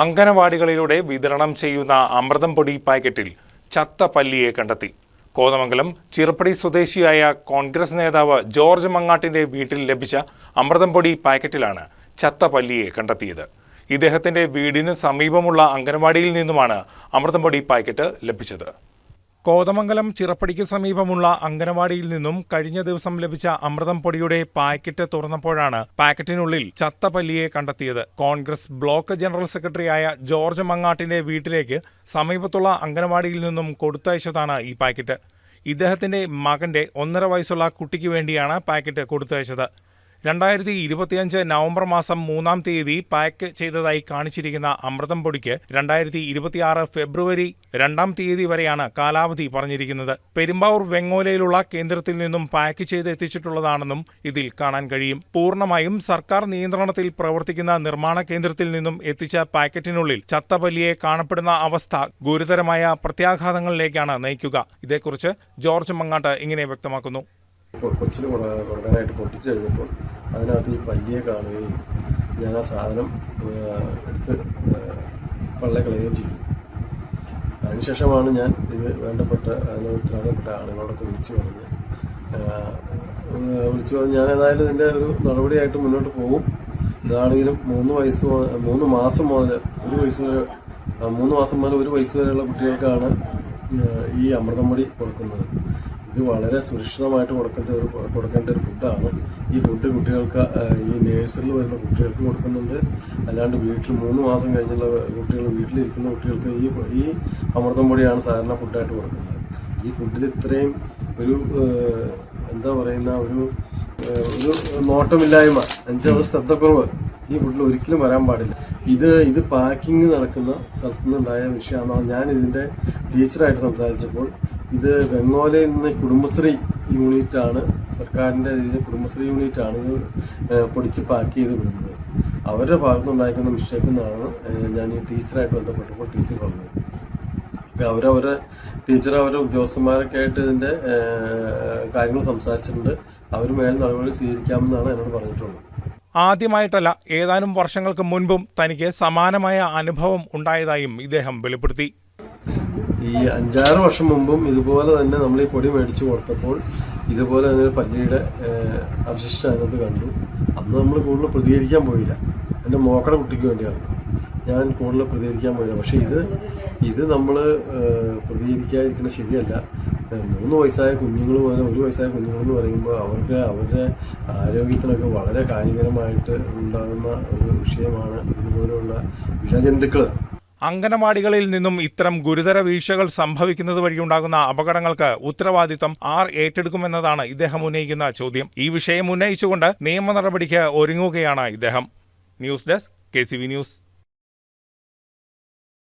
അങ്കനവാടികളിലൂടെ വിതരണം ചെയ്യുന്ന അമൃതം പൊടി പാക്കറ്റിൽ ചത്ത പല്ലിയെ കണ്ടെത്തി. കോതമംഗലം ചിറപ്പടി സ്വദേശിയായ കോൺഗ്രസ് നേതാവ് ജോർജ് മങ്ങാട്ടിന്റെ വീട്ടിൽ ലഭിച്ച അമൃതം പൊടി പാക്കറ്റിലാണ് ചത്ത പല്ലിയെ കണ്ടെത്തിയത്. ഇദ്ദേഹത്തിന്റെ വീടിന് സമീപമുള്ള അംഗനവാടിയിൽ നിന്നുമാണ് അമൃതം പൊടി പാക്കറ്റ് ലഭിച്ചത്. കോതമംഗലം ചിറപ്പടിക്ക് സമീപമുള്ള അങ്കനവാടിയിൽ നിന്നും കഴിഞ്ഞ ദിവസം ലഭിച്ച അമൃതം പൊടിയുടെ പാക്കറ്റ് തുറന്നപ്പോഴാണ് പാക്കറ്റിനുള്ളിൽ ചത്ത പല്ലിയെ കണ്ടെത്തിയത്. കോൺഗ്രസ് ബ്ലോക്ക് ജനറൽ സെക്രട്ടറിയായ ജോർജ് മങ്ങാട്ടിന്റെ വീട്ടിലേക്ക് സമീപത്തുള്ള അങ്കനവാടിയിൽ നിന്നും കൊടുത്തയച്ചതാണ് ഈ പാക്കറ്റ്. ഇദ്ദേഹത്തിന്റെ മകന്റെ ഒന്നര വയസ്സുള്ള കുട്ടിക്ക് വേണ്ടിയാണ് പാക്കറ്റ് കൊടുത്തയച്ചത്. രണ്ടായിരത്തി ഇരുപത്തിയഞ്ച് നവംബർ മാസം മൂന്നാം തീയതി പാക്ക് ചെയ്തതായി കാണിച്ചിരിക്കുന്ന അമൃതം പൊടിക്ക് രണ്ടായിരത്തി ഇരുപത്തിയാറ് ഫെബ്രുവരി രണ്ടാം തീയതി വരെയാണ് കാലാവധി പറഞ്ഞിരിക്കുന്നത്. പെരുമ്പാവൂർ വെങ്ങോലയിലുള്ള കേന്ദ്രത്തിൽ നിന്നും പാക്ക് ചെയ്ത് എത്തിച്ചിട്ടുള്ളതാണെന്നും ഇതിൽ കാണാൻ കഴിയും. പൂർണമായും സർക്കാർ നിയന്ത്രണത്തിൽ പ്രവർത്തിക്കുന്ന നിർമ്മാണ കേന്ദ്രത്തിൽ നിന്നും എത്തിച്ച പാക്കറ്റിനുള്ളിൽ ചത്തപല്ലിയെ കാണപ്പെടുന്ന അവസ്ഥ ഗുരുതരമായ പ്രത്യാഘാതങ്ങളിലേക്കാണ് നയിക്കുക. ഇതേക്കുറിച്ച് ജോർജ് മങ്ങാട്ട് ഇങ്ങനെ വ്യക്തമാക്കുന്നു. കൊച്ചിന് കൊടുക്കാനായിട്ട് പൊട്ടിച്ച് കഴിഞ്ഞപ്പോൾ അതിനകത്ത് ഈ പല്ലിയെ കാണുകയും ഞാൻ ആ സാധനം എടുത്ത് പള്ളക്കളയുകയും ചെയ്തു. അതിനുശേഷമാണ് ഞാൻ ഇത് വേണ്ടപ്പെട്ട അതിന് ഉത്തരവാദപ്പെട്ട ആളുകളോടൊക്കെ വിളിച്ചു പറഞ്ഞ് വിളിച്ചു പറഞ്ഞ് ഞാൻ ഏതായാലും ഇതിന്റെ ഒരു നടപടിയായിട്ട് മുന്നോട്ട് പോകും. ഇതാണെങ്കിലും മൂന്ന് വയസ്സ് മൂന്ന് മാസം മുതൽ ഒരു വയസ്സ് വരെ മൂന്ന് മാസം മുതൽ ഒരു വയസ്സ് വരെയുള്ള കുട്ടികൾക്കാണ് ഈ അമൃതം പൊടി കൊടുക്കുന്നത്. ഇത് വളരെ സുരക്ഷിതമായിട്ട് കൊടുക്കുന്ന ഒരു കൊടുക്കേണ്ട ഒരു ഫുഡാണ്. ഈ ഫുഡ് കുട്ടികൾക്ക് ഈ നേഴ്സറിൽ വരുന്ന കുട്ടികൾക്ക് കൊടുക്കുന്നുണ്ട്. അല്ലാണ്ട് വീട്ടിൽ മൂന്ന് മാസം കഴിഞ്ഞുള്ള കുട്ടികൾ വീട്ടിലിരിക്കുന്ന കുട്ടികൾക്ക് ഈ ഈ അമൃതം പൊടിയാണ് സാധാരണ ഫുഡായിട്ട് കൊടുക്കുന്നത്. ഈ ഫുഡിൽ ഇത്രയും ഒരു എന്താ പറയുന്ന ഒരു ഒരു നോട്ടമില്ലായ്മ ഒരു ശ്രദ്ധക്കുറവ് ഈ ഫുഡിൽ ഒരിക്കലും വരാൻ പാടില്ല. ഇത് ഇത് പാക്കിംഗ് നടക്കുന്ന സ്ഥലത്തുനിന്നുണ്ടായ വിഷയമാണെന്നാണ് ഞാൻ ഇതിന്റെ ടീച്ചറായിട്ട് സംസാരിച്ചപ്പോൾ ഇത് വെങ്ങോലയിൽ നിന്ന് കുടുംബശ്രീ യൂണിറ്റാണ് സർക്കാരിന്റെ കുടുംബശ്രീ യൂണിറ്റാണ് ഇത് പൊടിച്ച് പാക്ക് ചെയ്ത് വിടുന്നത്. അവരുടെ ഭാഗത്തുനിന്നുണ്ടായിരിക്കുന്ന മിസ്റ്റേക്ക് എന്നാണ് ഞാൻ ഈ ടീച്ചറായിട്ട് ബന്ധപ്പെട്ടപ്പോൾ ടീച്ചർ പറഞ്ഞത്. അവരവരെ ടീച്ചർ അവരുടെ ഉദ്യോഗസ്ഥന്മാരൊക്കെ ആയിട്ട് ഇതിന്റെ കാര്യങ്ങൾ സംസാരിച്ചിട്ടുണ്ട്. അവർ മേൽ നടപടി സ്വീകരിക്കാമെന്നാണ് എന്നോട് പറഞ്ഞിട്ടുള്ളത്. ആദ്യമായിട്ടല്ല ഏതാനും വർഷങ്ങൾക്ക് മുൻപും തനിക്ക് സമാനമായ അനുഭവം ഉണ്ടായതായും ഇദ്ദേഹം വെളിപ്പെടുത്തി. ഈ അഞ്ചാറ് വർഷം മുമ്പും ഇതുപോലെ തന്നെ നമ്മൾ ഈ പൊടി മേടിച്ചു കൊടുത്തപ്പോൾ ഇതുപോലെ തന്നെ പല്ലിയുടെ അവശിഷ്ടം അതിനകത്ത് കണ്ടു. അന്ന് നമ്മൾ കൂടുതൽ പ്രതികരിക്കാൻ പോയില്ല. എന്റെ മോക്കടെ കുട്ടിക്ക് വേണ്ടിയാണ്. ഞാൻ കൂടുതൽ പ്രതികരിക്കാൻ പോയില്ല. പക്ഷേ ഇത് ഇത് നമ്മൾ പ്രതികരിക്കാതിരിക്കുന്നത് ശരിയല്ല. മൂന്ന് വയസ്സായ കുഞ്ഞുങ്ങൾ മുതൽ ഒരു വയസ്സായ കുഞ്ഞുങ്ങൾ എന്ന് പറയുമ്പോൾ അവർക്ക് അവരുടെ ആരോഗ്യത്തിനൊക്കെ വളരെ ഹാനികരമായിട്ട് ഉണ്ടാകുന്ന ഒരു വിഷയമാണ് ഇതുപോലെയുള്ള വിഷജന്തുക്കൾ അങ്കനവാടികളിൽ നിന്നും ഇത്തരം ഗുരുതര വീഴ്ചകൾ സംഭവിക്കുന്നത് വഴിയുണ്ടാകുന്ന അപകടങ്ങൾക്ക് ഉത്തരവാദിത്തം ആർ ഏറ്റെടുക്കുമെന്നതാണ് ഇദ്ദേഹം ഉന്നയിക്കുന്ന ചോദ്യം. ഈ വിഷയം ഉന്നയിച്ചുകൊണ്ട് നിയമ നടപടിക്ക് ഒരുങ്ങുകയാണ് ഇദ്ദേഹം. News desk K news.